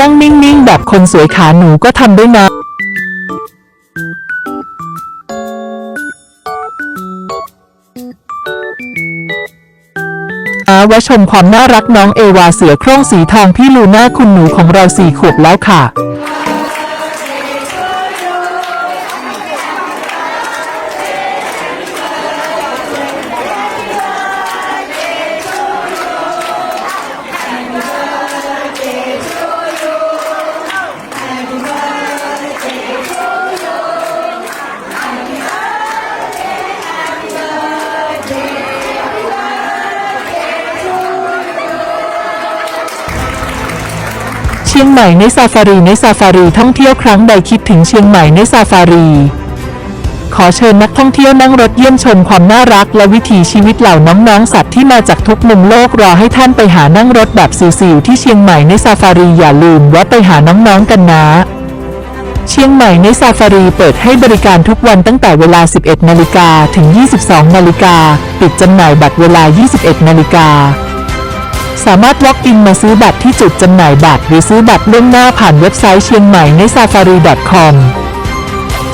นั่งนิ่งๆ แบบคนสวยขาหนูก็ทำได้นะอาวชมความน่ารักน้องเอวาเสือโคร่งสีทองพี่ลูน่าคุณหนูของเราสี่ขวบแล้วค่ะ ชียงใหม่ในซาฟารีในซาฟารีท่องเที่ยวครั้งใดคิดถึงเชียงใหม่ในซาฟารี ขอเชิญนักท่องเที่ยวนั่งรถเยี่ยมชมความน่ารักและวิถีชีวิตเหล่าน้องๆสัตว์ที่มาจากทุกมุมโลกรอให้ท่านไปหานั่งรถแบบสิวๆที่เชียงใหม่ในซาฟารีอย่าลืมแวะไปหาน้องๆกันนะเชียงใหม่ในซาฟารีเปิดให้บริการทุกวันตั้งแต่เวลา 11 นาฬิกาถึง 22 นาฬิกา ปิดจำหน่ายบัตรเวลา 21 นาฬิกา สามารถ walk in มาซื้อบัตรที่จุดจำหน่ายบัตร หรือซื้อบัตรล่วงหน้าผ่านเว็บไซต์เชียงใหม่ใน safari.com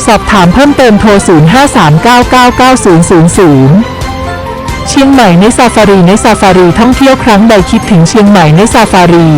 สอบถามเพิ่มเติมโทร 0539999000 เชียงใหม่ในซาฟารีในซาฟารีท่องเที่ยวครั้งใดคิดถึงเชียงใหม่ในซาฟารี